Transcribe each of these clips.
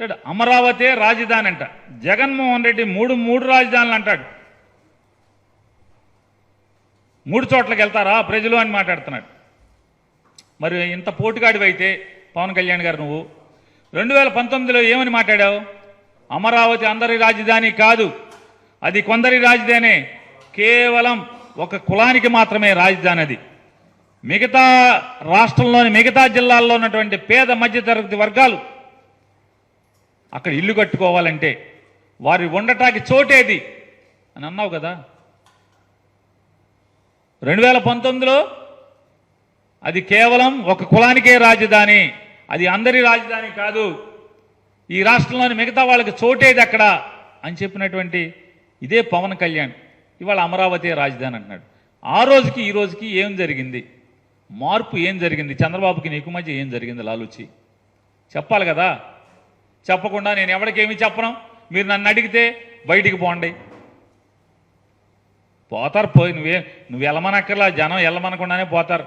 అంటాడు అమరావతి రాజధాని అంట జగన్మోహన్ రెడ్డి మూడు మూడు రాజధానులు అంటాడు. మూడు చోట్లకి వెళ్తారా? ప్రజలు అని మాట్లాడుతున్నాడు. మరి ఇంత పోటుగాడివైతే పవన్ కళ్యాణ్ గారు నువ్వు. రెండు వేల పంతొమ్మిదిలో ఏమని మాట్లాడావు? అమరావతి అందరి రాజధాని కాదు. అది కొందరి రాజధానే. కేవలం ఒక కులానికి మాత్రమే రాజధాని అది మిగతా రాష్ట్రంలోని మిగతా జిల్లాల్లో ఉన్నటువంటి పేద మధ్యతరగతి వర్గాలు అక్కడ ఇల్లు కట్టుకోవాలంటే వారి ఉండటానికి చోటేది అని అన్నావు కదా. రెండు వేల పంతొమ్మిదిలో అది కేవలం ఒక కులానికే రాజధాని అది అందరి రాజధాని కాదు ఈ రాష్ట్రంలోని మిగతా వాళ్ళకి చోటేది అక్కడ అని చెప్పినటువంటి ఇదే పవన్ కళ్యాణ్ ఇవాళ అమరావతి రాజధాని అంటున్నాడు. ఆ రోజుకి ఈ రోజుకి ఏం జరిగింది? మార్పు ఏం జరిగింది? చంద్రబాబుకి నీకు మధ్య ఏం జరిగింది? లాలూచి చెప్పాలి కదా. చెప్పకుండా నేను ఎవరికేమి చెప్పను? మీరు నన్ను అడిగితే బయటికి పోండి. పోతారు పోయి నువ్వే నువ్వు వెళ్ళమనక్కర్లా జనం వెళ్ళమనకుండానే పోతారు.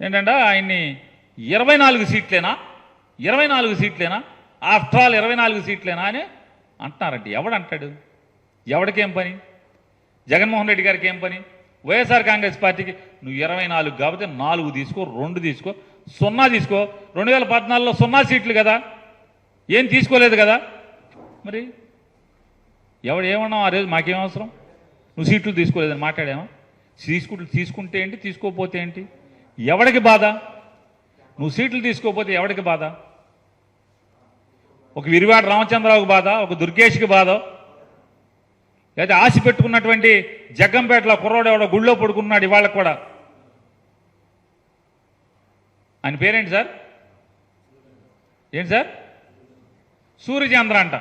ఏంటంటే ఆయన్ని ఇరవై నాలుగు సీట్లేనా? ఇరవై నాలుగు సీట్లేనా? ఆఫ్టర్ ఆల్ ఇరవై నాలుగు సీట్లేనా అని అంటున్నారండి ఎవడంటాడు? ఎవడికేం పని? జగన్మోహన్ రెడ్డి గారికి ఏం పని? వైఎస్ఆర్ కాంగ్రెస్ పార్టీకి నువ్వు ఇరవై నాలుగు కాబట్టి నాలుగు తీసుకో రెండు తీసుకో సున్నా తీసుకో. రెండు వేల పద్నాలుగులో సున్నా సీట్లు కదా. ఏం తీసుకోలేదు కదా. మరి ఎవడు ఏమన్నావు ఆ రోజు మాకేం అవసరం? నువ్వు సీట్లు తీసుకోలేదని మాట్లాడామా తీసుకుంటు తీసుకుంటే ఏంటి తీసుకోకపోతే ఏంటి? ఎవడికి బాధ? నువ్వు సీట్లు తీసుకోకపోతే ఎవడికి బాధ? ఒక విరివాడ రామచంద్రరావుకి బాధ ఒక దుర్గేష్కి బాధ. లేదా ఆశ పెట్టుకున్నటువంటి జగ్గంపేటలో కుర్రోడు ఎవడో గుళ్ళో పడుకున్నాడు ఇవాళ కూడా. ఆయన పేరేంటి సార్? ఏంటి సార్? సూర్యచంద్ర అంట.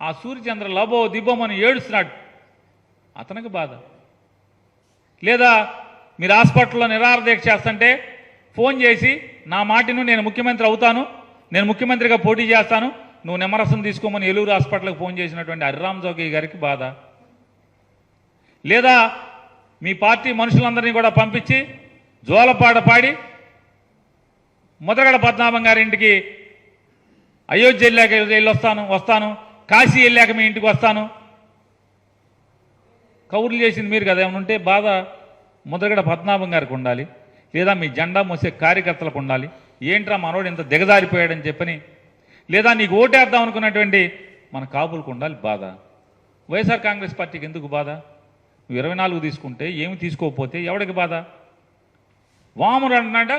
ఆ సూర్యచంద్ర లబో దిబ్బోమని ఏడుస్తున్నాడు. అతనికి బాధ. లేదా మీరు హాస్పిటల్లో నిరాహార దీక్ష చేస్తుంటే ఫోన్ చేసి నా మాటిను నేను ముఖ్యమంత్రి అవుతాను నేను ముఖ్యమంత్రిగా పోటీ చేస్తాను నువ్వు నిమ్మరసం తీసుకోమని ఏలూరు హాస్పిటల్కి ఫోన్ చేసినటువంటి హరిరామ్ జోగి గారికి బాధ. లేదా మీ పార్టీ మనుషులందరినీ కూడా పంపించి జోలపాట పాడి ముద్రగడ పద్మనాభం గారి ఇంటికి అయోధ్య వెళ్ళాక వెళ్ళొస్తాను వస్తాను కాశీ వెళ్ళాక మీ ఇంటికి వస్తాను. కౌరులు చేసింది మీరు కదా ఏమైనా ఉంటే బాధ ముద్రగడ పద్మనాభం గారికి ఉండాలి. లేదా మీ జెండా మోసే కార్యకర్తలకు ఉండాలి. ఏంట్రా మనోడు ఇంత దిగజారిపోయాడని చెప్పని. లేదా నీకు ఓటేద్దాం అనుకున్నటువంటి మన కాపులకు ఉండాలి బాధ. వైఎస్ఆర్ కాంగ్రెస్ పార్టీకి ఎందుకు బాధ? నువ్వు ఇరవై నాలుగు తీసుకుంటే ఏమి తీసుకోకపోతే ఎవడికి బాధ? వాముడు అంటున్నాడ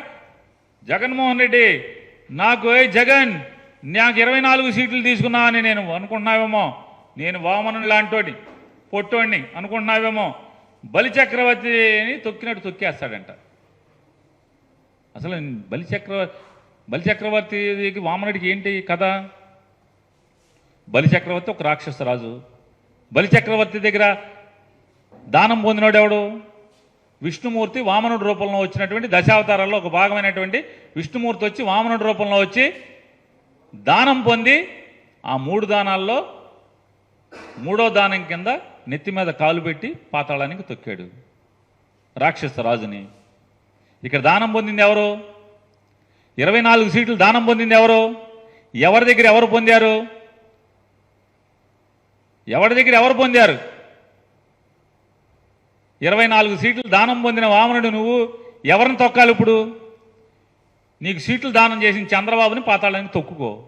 జగన్మోహన్ రెడ్డి నాకు ఏ జగన్ నాకు ఇరవై నాలుగు సీట్లు తీసుకున్నా అని నేను అనుకుంటున్నావేమో నేను వామను లాంటోడి పొట్టోడిని అనుకుంటున్నావేమో బలి చక్రవర్తిని తొక్కినట్టు తొక్కేస్తాడంట. అసలు బలిచక్ర బలిచక్రవర్తికి బలి చక్రవర్తికి వామనుడికి ఏంటి కథ? బలిచక్రవర్తి ఒక రాక్షసరాజు రాజు. బలి చక్రవర్తి దగ్గర దానం పొందినోడు ఎవడు? విష్ణుమూర్తి వామనుడి రూపంలో వచ్చినటువంటి దశావతారాల్లో ఒక భాగమైనటువంటి విష్ణుమూర్తి వచ్చి వామనుడి రూపంలో వచ్చి దానం పొంది ఆ మూడు దానాల్లో మూడో దానం కింద నెత్తి మీద కాలు పెట్టి పాతాళానికి తొక్కాడు. రాక్షస రాజుని. ఇక్కడ దానం పొందింది ఎవరు? ఇరవై నాలుగు సీట్లు దానం పొందింది ఎవరు? ఎవరి దగ్గర ఎవరు పొందారు? ఎవరి దగ్గర ఎవరు పొందారు? ఇరవై నాలుగు సీట్లు దానం పొందిన వామనుడు నువ్వు. ఎవరిని తొక్కాలి ఇప్పుడు? నీకు సీట్లు దానం చేసిన చంద్రబాబుని పాతాళానికి తొక్కుకో.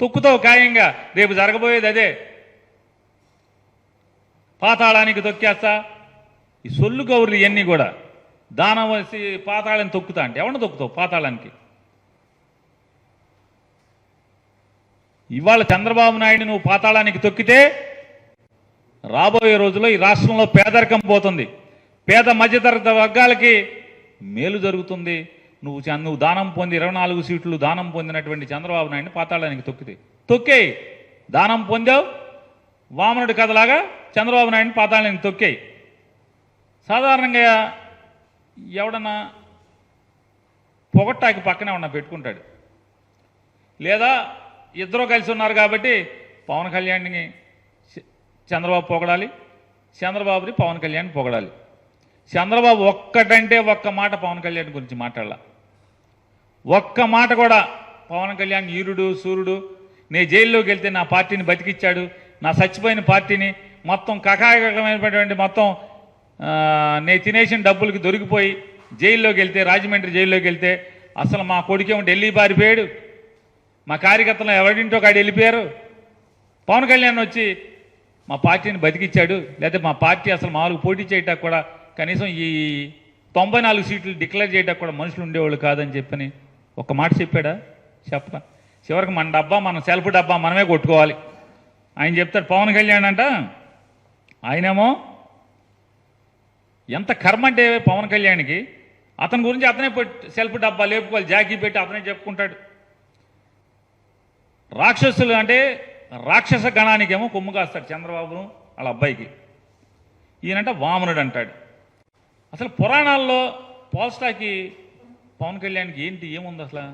తొక్కుతావు ఖాయంగా. రేపు జరగబోయేది అదే. పాతాళానికి తొక్కేస్తా. ఈ సొల్లు గౌరులు ఇవన్నీ కూడా దానం వేసి పాతాళాన్ని తొక్కుతా అంటే ఎవరిని తొక్కుతావు పాతాళానికి? ఇవాళ చంద్రబాబు నాయుడు నువ్వు పాతాళానికి తొక్కితే రాబోయే రోజుల్లో ఈ రాష్ట్రంలో పేదరికం పోతుంది. పేద మధ్యతరగతి వర్గాలకి మేలు జరుగుతుంది. నువ్వు నువ్వు దానం పొంది ఇరవై నాలుగు సీట్లు దానం పొందినటువంటి చంద్రబాబు నాయుడిని పాతాళానికి తొక్కితే. తొక్కేయి. దానం పొందావు. వామనుడి కథలాగా చంద్రబాబు నాయుడిని పాతాళానికి తొక్కేయి. సాధారణంగా ఎవడన్నా పొగట్టాకి పక్కనే ఉన్న పెట్టుకుంటాడు. లేదా ఇద్దరు కలిసి ఉన్నారు కాబట్టి పవన్ కళ్యాణ్ని చ- చంద్రబాబు పొగడాలి. చంద్రబాబుని పవన్ కళ్యాణ్ పొగడాలి. చంద్రబాబు ఒక్కటంటే ఒక్క మాట పవన్ కళ్యాణ్ గురించి మాట్లాడాల. ఒక్క మాట కూడా పవన్ కళ్యాణ్ ఈరుడు సూర్యుడు నేను జైల్లోకి వెళ్తే నా పార్టీని బతికిచ్చాడు నా చచ్చిపోయిన పార్టీని మొత్తం కకాయకమైనటువంటి మొత్తం నేను తినేసిన డబ్బులకి దొరికిపోయి జైల్లోకి వెళ్తే రాజమండ్రి జైల్లోకి వెళ్తే అసలు మా కొడుకేమో ఢిల్లీ పారిపోయాడు. మా కార్యకర్తలు ఎవరింటో కాడు వెళ్ళిపోయారు? పవన్ కళ్యాణ్ వచ్చి మా పార్టీని బతికిచ్చాడు లేకపోతే మా పార్టీ అసలు మామూలుగా పోటీ చేయటానికి కూడా కనీసం ఈ తొంభై నాలుగు సీట్లు డిక్లేర్ చేయడానికి కూడా మనుషులు ఉండేవాళ్ళు కాదని చెప్పని ఒక మాట చెప్పాడా? చెప్పరా చివరికి మన డబ్బా మన సెల్ఫ్ డబ్బా మనమే కొట్టుకోవాలి. ఆయన చెప్తాడు పవన్ కళ్యాణ్ అంట ఆయనేమో ఎంత కర్మ అంటే పవన్ కళ్యాణ్కి అతని గురించి అతనే సెల్ఫ్ డబ్బా లేపుకోవాలి జాకీ పెట్టి అతనే చెప్పుకుంటాడు. రాక్షసులు అంటే రాక్షస గణానికేమో కొమ్ము కాస్తాడు చంద్రబాబును వాళ్ళ అబ్బాయికి. ఈయనంట వామనుడు అంటాడు. అసలు పురాణాల్లో పోల్స్టాకి పవన్ కళ్యాణ్కి ఏంటి ఏముంది అసలు?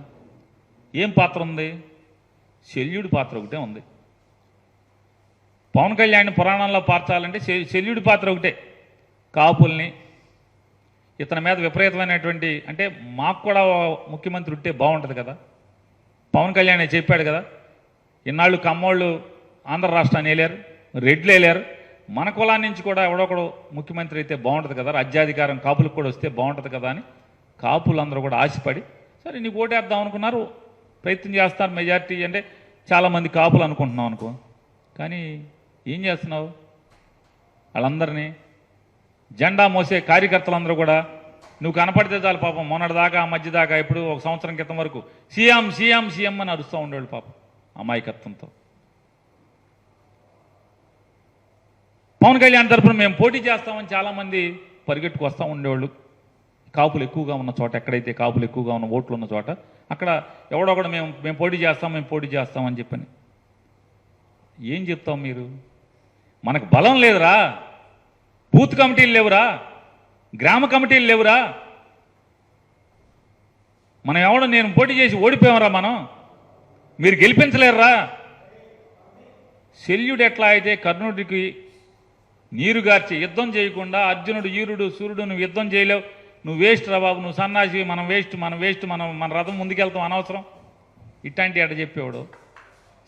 ఏం పాత్ర ఉంది? శల్యుడి పాత్ర ఒకటే ఉంది. పవన్ కళ్యాణ్ పురాణాల్లో పార్చాలంటే శల్యుడి పాత్ర ఒకటే. కాపుల్ని ఇతని మీద విపరీతమైనటువంటి అంటే మాకు కూడా ముఖ్యమంత్రి ఉంటే బాగుంటుంది కదా. పవన్ కళ్యాణ్ చెప్పాడు కదా ఇన్నాళ్ళు కమ్మోళ్ళు ఆంధ్ర రాష్ట్రాన్ని వెళ్ళారు రెడ్లు వెళ్ళారు మన కులాన్ని నుంచి కూడా ఎవడొకడు ముఖ్యమంత్రి అయితే బాగుంటుంది కదా రాజ్యాధికారం కాపులకు కూడా వస్తే బాగుంటుంది కదా అని కాపులందరూ కూడా ఆశపడి సరే నీకు ఓటేద్దాం అనుకున్నారు ప్రయత్నం చేస్తారు మెజార్టీ అంటే చాలామంది కాపులు అనుకుంటున్నాం అనుకో. కానీ ఏం చేస్తున్నావు? వాళ్ళందరినీ జెండా మోసే కార్యకర్తలందరూ కూడా నువ్వు కనపడితే చాలు పాపం మొన్నటిదాకా ఆ మధ్య దాకా ఇప్పుడు ఒక సంవత్సరం క్రితం వరకు సీఎం సీఎం సీఎం అని అరుస్తూ ఉండేవాళ్ళు పాపం అమాయకత్వంతో. పవన్ కళ్యాణ్ తరపున మేము పోటీ చేస్తామని చాలామంది పరిగెట్టుకు వస్తూ ఉండేవాళ్ళు. కాపులు ఎక్కువగా ఉన్న చోట ఎక్కడైతే కాపులు ఎక్కువగా ఉన్న ఓట్లు ఉన్న చోట అక్కడ ఎవడో కూడా మేము మేము పోటీ చేస్తాం మేము పోటీ చేస్తామని చెప్పని. ఏం చెప్తాం మీరు? మనకు బలం లేదురా. బూత్ కమిటీలు లేవురా. గ్రామ కమిటీలు లేవురా. మనం ఎవడో నేను పోటీ చేసి ఓడిపోయామరా మనం. మీరు గెలిపించలేరురా. శల్యుడు ఎట్లా అయితే కర్ణుడికి నీరుగార్చి యుద్ధం చేయకుండా అర్జునుడు ఈరుడు సూర్యుడు నువ్వు యుద్ధం చేయలేవు. నువ్వు వేస్ట్ రా బాబు నువ్వు సన్నాసి మనం వేస్ట్ మనం వేస్ట్ మనం మన రథం ముందుకెళ్తాం అనవసరం. ఇట్లాంటి అట చెప్పేవాడు.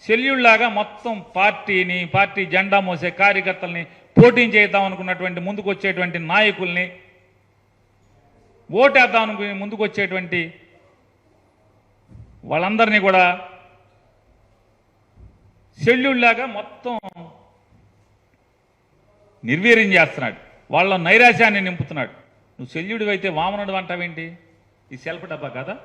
శల్యుళ్ళాగా మొత్తం పార్టీని పార్టీ జెండా మోసే కార్యకర్తల్ని పోటీ చేద్దాం అనుకున్నటువంటి ముందుకు వచ్చేటువంటి నాయకుల్ని ఓటేద్దాం అనుకుని ముందుకు వచ్చేటువంటి వాళ్ళందరినీ కూడా శల్యుడిలాగా మొత్తం నిర్వీర్యం చేస్తున్నాడు. వాళ్ళ నైరాశ్యాన్ని నింపుతున్నాడు. నువ్వు శల్యుడు అయితే వామనుడు అంటావేంటి? ఈ సెల్ఫ్ డబ్బా కదా?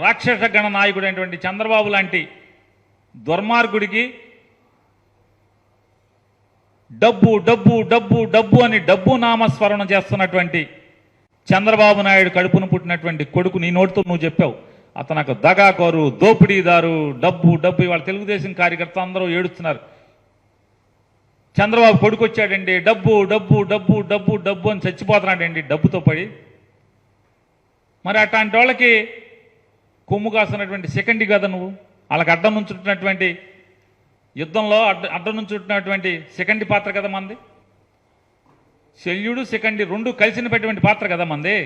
రాక్షస గణ నాయకుడు అయినటువంటి చంద్రబాబు లాంటి దుర్మార్గుడికి డబ్బు డబ్బు డబ్బు డబ్బు అని డబ్బు నామస్మరణ చేస్తున్నటువంటి చంద్రబాబు నాయుడు కడుపును పుట్టినటువంటి కొడుకు నీ నోటితో నువ్వు చెప్పావు. అతనకు దగాకోరు దోపిడీదారు డబ్బు డబ్బు ఇవాళ తెలుగుదేశం కార్యకర్త అందరూ ఏడుస్తున్నారు. చంద్రబాబు కొడుకొచ్చాడండి డబ్బు డబ్బు డబ్బు డబ్బు డబ్బు అని చచ్చిపోతున్నాడండి డబ్బుతో పడి. మరి అట్లాంటి వాళ్ళకి కొమ్ము కాస్తున్నటువంటి సెకండ్ కదా నువ్వు. వాళ్ళకి అడ్డం నుంచుంటున్నటువంటి యుద్ధంలో అడ్డ అడ్డం నుంచుంటున్నటువంటి సెకండ్ పాత్ర కదా మంది. శల్యుడు సెకండ్ రెండు కలిసిన పాత్ర కదా మంది.